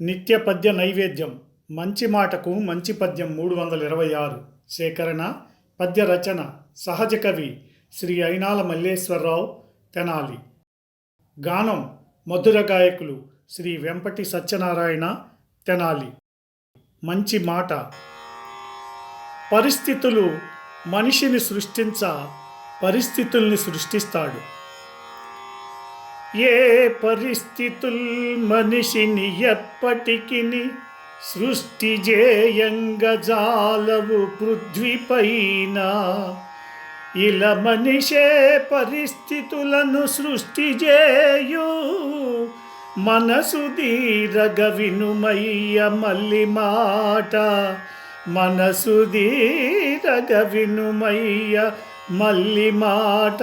నిత్య పద్య నైవేద్యం. మంచి మాటకు మంచి పద్యం మూడు వందల ఇరవై ఆరు. సేకరణ పద్య రచన సహజ కవి శ్రీ అయినాల మల్లేశ్వరరావు తెనాలి. గానం మధుర గాయకులు శ్రీ వెంపటి సత్యనారాయణ తెనాలి. మంచి మాట. పరిస్థితులు మనిషిని సృష్టించ పరిస్థితుల్ని సృష్టిస్తాడు. ఏ పరిస్థితుల్ మనిషిని ఎప్పటికి సృష్టి జేయంగ జాలవు పృథ్వీపైన ఇలా మనిషే పరిస్థితులను సృష్టి చేయు మనసు దీరగ వినుమయ్య మల్లి మాట. మనసు దీరగ వినుమయ్య మల్లి మాట.